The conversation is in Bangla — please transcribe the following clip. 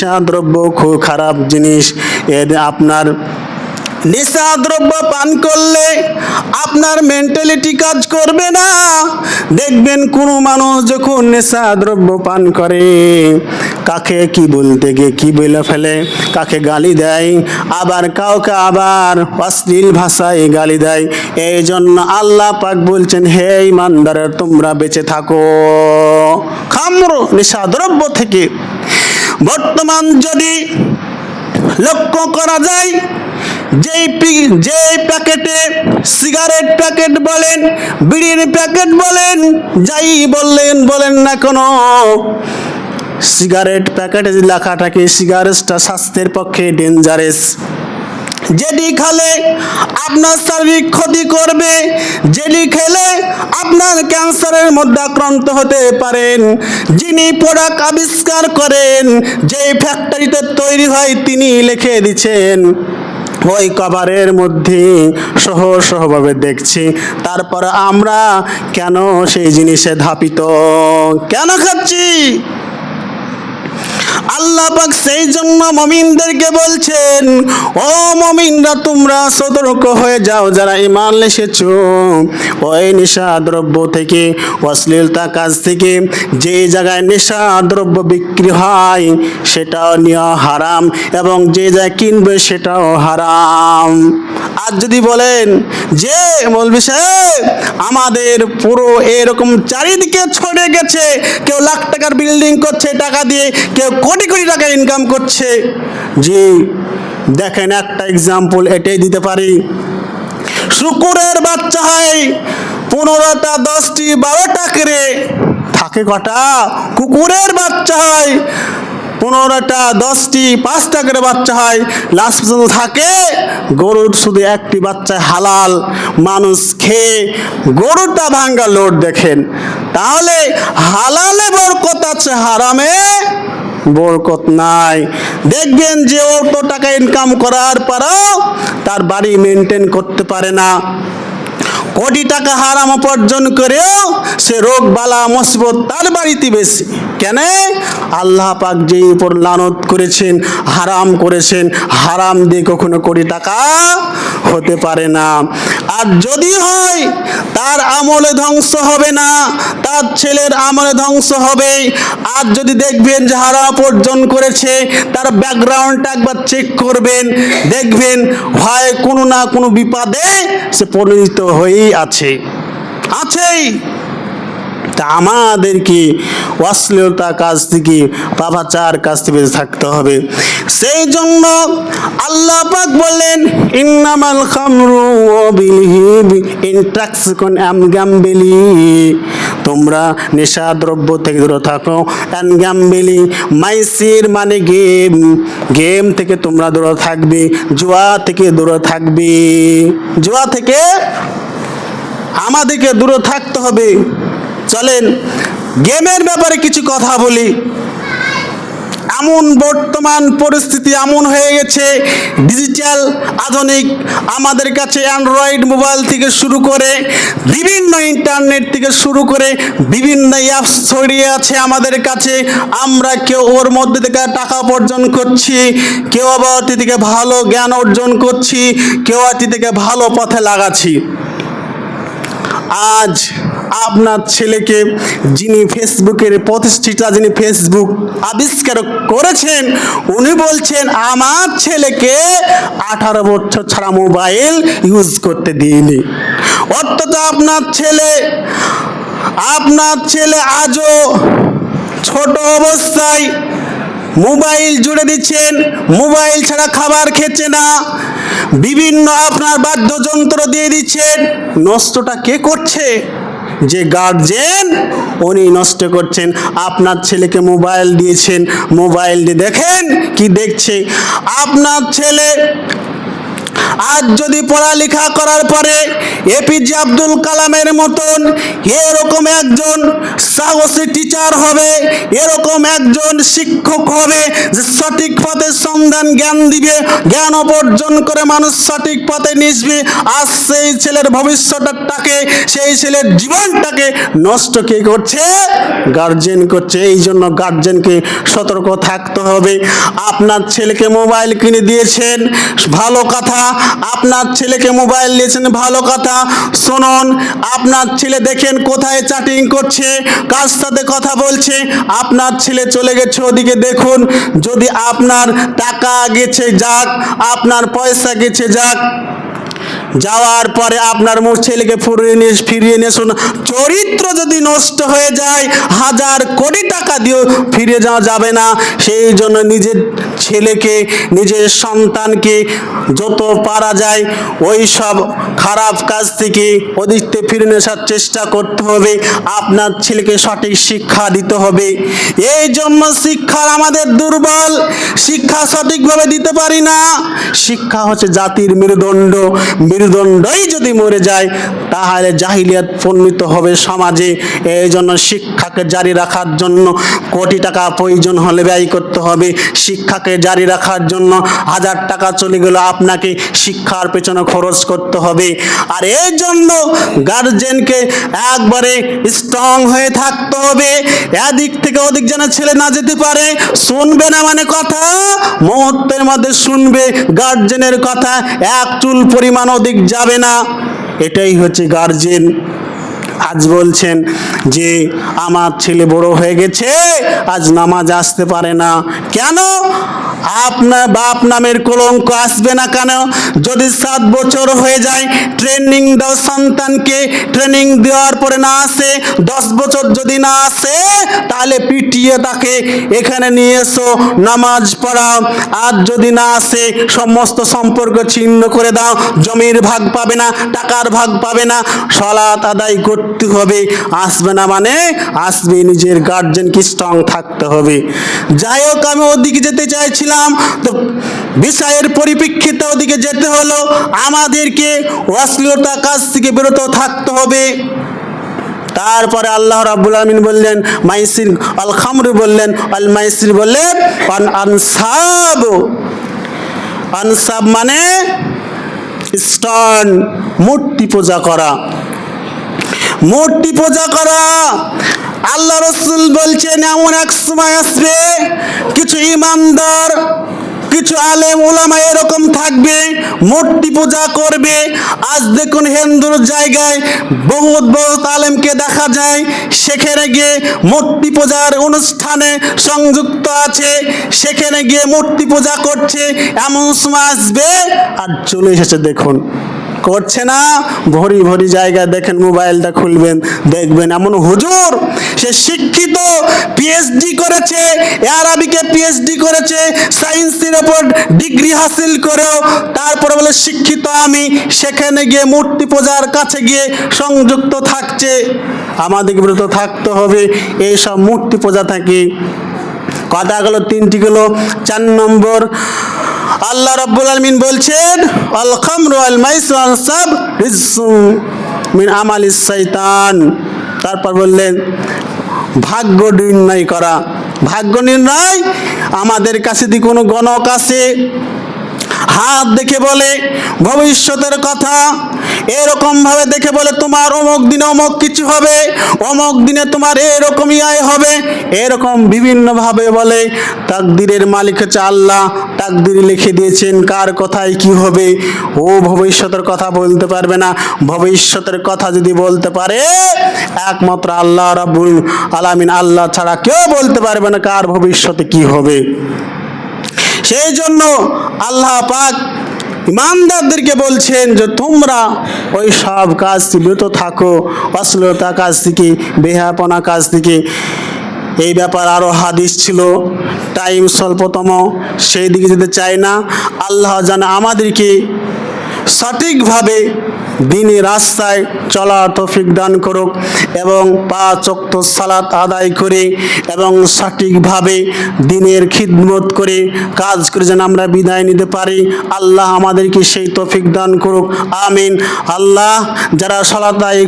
নেশা দ্রব্য খুব খারাপ জিনিস। এর আপনার নেশা দ্রব্য পান করলে আপনার মেন্টালিটি কাজ করবে না। দেখবেন কোনো মানুষ যখন নেশা দ্রব্য পান করে, কাকে কি বলতে গিয়ে কি বলে ফেলে, কাকে গালি দেয়, আবার কাউকে আবার অশ্লীল ভাষায় গালি দেয় এই জন্য আল্লাহ পাক বলছেন, হে ইমানদারের, তোমরা বেঁচে থাকো। খাম্র নেশা দ্রব্য থেকে। বর্তমান যদি লক্ষ্য করা যায়, যেই যেই প্যাকেটে সিগারেট প্যাকেট বলেন, বিড়ির প্যাকেট বলেন, যাই বললেন, বলেন না কোনো, সিগারেট প্যাকেটে লেখা থাকে সিগারেটটা স্বাস্থ্যের পক্ষে ডেঞ্জারাস যেটি খেলে আপনার শারীরিক ক্ষতি করবে, যেটি খেলে আপনার ক্যান্সারের মধ্যে আক্রান্ত হতে পারেন। যিনি প্রোডাক্ট আবিষ্কার করেন যে ফ্যাক্টরিতে তৈরি হয়, তিনি লিখে দিচ্ছেন। ওই কভারের মধ্যে সহ সহভাবে দেখছি। তারপর আমরা কেন সেই জিনিসে ধাপিত? কেন খাচ্ছি? আল্লাহ পাক সেই জন্য মমিনদেরকে বলছেন, ও মমিনরা, তোমরা সতর্ক হয়ে যাও, যারা ইমান এসেছ ওই নেশা দ্রব্য থেকে অশ্লীলতা কাজ থেকে, যে জায়গায় নেশা দ্রব্য বিক্রি হয়, সেটাও নেওয়া হারাম এবং যে জায়গায় কিনবে, সেটাও হারাম। আর যদি বলেন, যে মৌলবি সাহেব, আমাদের পুরো এরকম চারিদিকে ছড়ে গেছে, কেউ লাখ টাকার বিল্ডিং করছে, টাকা দিয়ে, কেউ কোটি কোটি টাকা ইনকাম করছে। যে দেখেন একটা এক্সাম্পল এটাই দিতে পারি। শুকুরের বাচ্চা হয় পনেরোটা, দশটি, বারোটা করে থাকে কটা? কুকুরের বাচ্চা হয় পনেরোটা, দশটি, পাঁচটা করে বাচ্চা হয়। লাস্ট পর্যন্ত থাকে। গরুর শুধু একটি বাচ্চা হালাল মানুষ খেয়ে গরুটা ভাঙ্গা লোড দেখেন। তাহলে হালালে বরকত আছে, হারামে বরকত নাই। দেখবেন যে অত টাকা ইনকাম করার পরও তার বাড়ি মেনটেন করতে পারে না। কোটি টাকা হারাম উপার্জন করেও সে রোগ বালা মুসিবত তার বাড়িতে বেশি। কেন? আল্লাহ পাক যেই উপর লানত করেছেন, হারাম করেছেন, হারাম দিয়ে কখনো কোটি টাকা হতে পারে না। আর যদি হয়, তার আমলে ধ্বংস হবে না, তার ছেলের আমলে ধ্বংস হবে। আর যদি দেখবেন যে হারাম অর্জন করেছে, তার ব্যাকগ্রাউন্ডটা একবার চেক করবেন, দেখবেন হয় কোনো না কোনো বিপদে সে পরিণত হয়েই আছে। আছেই। তা আমাদেরকে অশ্লীলতা কাজ থেকে, পাপাচার কাজ থেকে থাকতে হবে। সেই জন্য আল্লাহ পাক বললেন, ইন্নামাল খামরু বিলহি ইনট্রাক্সিকন অ্যামগাম্বেলি তোমরা নেশা দ্রব্য থেকে দূরে থাকো অ্যানগাম্বেলি মাইসির মানে গেম। গেম থেকে তোমরা দূরে থাকবে, জুয়া থেকে দূরে থাকবে। জুয়া থেকে আমাদেরকে দূরে থাকতে হবে। চলেন, গেমের ব্যাপারে কিছু কথা বলি। এমন বর্তমান পরিস্থিতি এমন হয়ে গেছে ডিজিটাল আধুনিক, আমাদের কাছে অ্যান্ড্রয়েড মোবাইল থেকে শুরু করে বিভিন্ন ইন্টারনেট থেকে শুরু করে বিভিন্ন অ্যাপস ছড়িয়ে আছে আমাদের কাছে। আমরা কেউ ওর মধ্যে থেকে টাকা উপার্জন করছি, কেউ আবার ওটি থেকে ভালো জ্ঞান অর্জন করছি, কেউ ওটি থেকে ভালো পথে লাগাচ্ছি। আজ আপনার ছেলেকে যিনি ফেসবুকের প্রতিষ্ঠিতা, যিনি ফেসবুক আবিষ্কার করেছেন, উনি বলছেন, আমার ছেলেকে আঠারো বছর ছাড়া মোবাইল ইউজ করতে দিইনি। অর্থাৎ আপনার ছেলে আপনার ছেলে আজও ছোট অবস্থায় মোবাইল জুড়ে দিচ্ছেন, মোবাইল ছাড়া খাবার খেচ্ছে না, বিভিন্ন আপনার বাদ্যযন্ত্র দিয়ে দিচ্ছেন। নষ্টটা কে করছে? যে গার্জেন উনি নষ্ট করছেন। আপনার ছেলেকে মোবাইল দিয়েছেন। মোবাইল দিয়ে দেখেন কি দেখছে। আপনার ছেলে আজ যদি পড়ালেখা করার পরে এপিজে আব্দুল কালামের মতন এরকম একজন সাহসী টিচার হবে, এরকম একজন শিক্ষক হবে যে সঠিক পথের সন্ধান জ্ঞান দিবে, জ্ঞান অর্জন করে মানুষ সঠিক পথে নিসবে আর সেই ছেলের ভবিষ্যৎটাকে সেই ছেলের জীবনটাকে নষ্ট কে করছে? গার্জেন করছে। এই জন্য গার্জেনকে সতর্ক থাকতে হবে। আপনার ছেলেকে মোবাইল কিনে দিয়েছেন, ভালো কথা আপনার ছেলেকে মোবাইল দিয়েছেন, ভালো কথা। শুনুন, আপনার ছেলে দেখেন কোথায় চ্যাটিং করছে, কার সাথে কথা বলছে। আপনার ছেলে চলে গেছে ওদিকে, দেখুন, যদি আপনার টাকা গেছে, যাক, আপনার পয়সা গেছে, যাক। যাওয়ার পরে আপনার ছেলেকে ফিরিয়ে নিয়ে ফিরিয়ে নিয়ে শুন চরিত্র যদি নষ্ট হয়ে যায়, হাজার কোটি টাকা দিয়েও ফিরে যাওয়া যাবে না। সেই জন্য নিজের ছেলেকে, নিজের সন্তানকে যত পারা যায়, ওই সব খারাপ কাজ থেকে ওদিকতে ফিরে আসার চেষ্টা করতে হবে। আপনার ছেলেকে সঠিক শিক্ষা দিতে হবে। এই জন্য শিক্ষার আমাদের দুর্বল। শিক্ষা সঠিকভাবে দিতে পারি না। শিক্ষা হচ্ছে জাতির মেরুদণ্ড। মেরুদণ্ডই যদি মরে যায়, তাহলে জাহিলিয়াত পণ্ডিত হবে সমাজে। এই জন্য শিক্ষাকে জারি রাখার জন্য কোটি টাকা প্রয়োজন হলে ব্যয় করতে হবে। শিক্ষাকে জারি রাখার জন্য হাজার টাকা চলে গেল আপনাকে শিক্ষার পেছনে খরচ করতে হবে। আর এই জন্য গার্জেনকে একবারে স্ট্রং হয়ে থাকতে হবে। এদিক থেকে ওদিক যেন ছেলে না যেতে পারে। শুনবে না মানে কথা? মুহূর্তের মধ্যে শুনবে গার্জেনের কথা। এক চুল পরিমাণ ওদিক যাবে না। এটাই হচ্ছে গার্জেন আজ বলছেন যে, আমার ছেলে বড় হয়ে গেছে, আজ নামাজ আসতে পারে না। কেন? আপনার বাপ নামের কলঙ্ক আসবে না কেন? যদি সাত বছর হয়ে যায় ট্রেনিং দাও সন্তানকে ট্রেনিং দেওয়ার পরে না আসে, দশ বছর যদি না আসে, তাহলে পিটিয়ে তাকে এখানে নিয়ে এসো, নামাজ পড়াও। আর যদি না আসে, সমস্ত সম্পর্ক ছিন্ন করে দাও, জমির ভাগ পাবে না, টাকার ভাগ পাবে না, সলাত আদায় করতে হবে। আসবে না মানে আসবে নিজের গার্জেনকে স্ট্রং থাকতে হবে। যাই হোক, আমি ওদিকে যেতে চাইছিলাম। তো বিষয়ের পরিপ্রেক্ষিতে ওদিকে যেতে হলো। আমাদেরকে অশ্লীলতা কাজ থেকে বিরত থাকতে হবে। তারপরে আল্লাহ রাব্বুল আমিন বললেন, মাইসির আল খামরু বললেন আল মাইসির বললেন আন আনসাব আনসাব মানে স্টন, মূর্তি পূজা করা। মূর্তি পূজা করা আল্লাহ রসুল বলছেন, এমন এক সময় আসবে, কিছু ইমানদার, কিছু আলেম ওলামা এরকম থাকবে, মূর্তি পূজা করবে। আজ দেখুন হিন্দুর জায়গায় বহুত বহুত আলেমকে দেখা যায়, সেখানে গিয়ে মূর্তি পূজার অনুষ্ঠানে সংযুক্ত আছে, সেখানে গিয়ে মূর্তি পূজা করছে, এমন সময় আসবে, আর চলে এসেছে দেখুন। করছে না। ভরি ভরি জায়গায় দেখেন মোবাইলটা খুলবেন, দেখবেন এমন হুজুর, সে শিক্ষিত পিএইচডি করেছে আরবিকে পিএইচডি করেছে সায়েন্সের ওপর ডিগ্রি হাসিল করেও, তারপরে বলে, শিক্ষিত আমি। সেখানে গিয়ে মূর্তি পূজার কাছে গিয়ে সংযুক্ত থাকছে। আমাদেরকে বিরত থাকতে হবে। এইসব মূর্তি পূজা থেকে। কথা গেল তিনটি গেলো, চার নম্বর আল্লাহ রাব্বুল আলমিন বলছেন, আল খামরু আল মাইসু আল সাব মিন আমালিস শৈতান। তারপর বললেন, ভাগ্য নির্ণয় করা। ভাগ্য নির্ণয়? আমাদের কাছে যদি কোনো গণক আছে? হাত দেখে বলে, ভবিষ্যতের কথা। এরকম ভাবে দেখে বলে, তোমার অমুক দিনে অমুক কিছু হবে, অমুক দিনে তোমার এরকমই আয় হবে। এরকম বিভিন্নভাবে বলে, তাকদিরের মালিক হচ্ছে আল্লাহ। তাকদির লিখে দিয়েছেন, কার কথায় কি হবে? ও ভবিষ্যতের কথা বলতে পারবে না। ভবিষ্যতের কথা যদি বলতে পারে, একমাত্র আল্লাহ রাবুল আলামিন, আল্লাহ ছাড়া কেউ বলতে পারবে না কার ভবিষ্যতে কি হবে। সেই জন্য আল্লাহ পাক ইমানদারদেরকে বলছেন যে তোমরা ওই সব কাজ বিরত থাকো, অশ্লীলতা কাজ থেকে বেহাপনা কাজ থেকে। এই ব্যাপার আরও হাদিস ছিল, টাইম স্বল্পতম, সেই দিকে যেতে চাই না। আল্লাহ জানে আমাদেরকে সঠিকভাবে দিনে রাস্তায় চলা তফিক দান করুক এবং পাঁচ অক্ত সালাত আদায় করে এবং সঠিকভাবে দিনের খিদমত করে কাজ করে যেন আমরা বিদায় নিতে পারি। আল্লাহ আমাদেরকে সেই তফিক দান করুক। আমিন। আল্লাহ যারা সালাত আদায়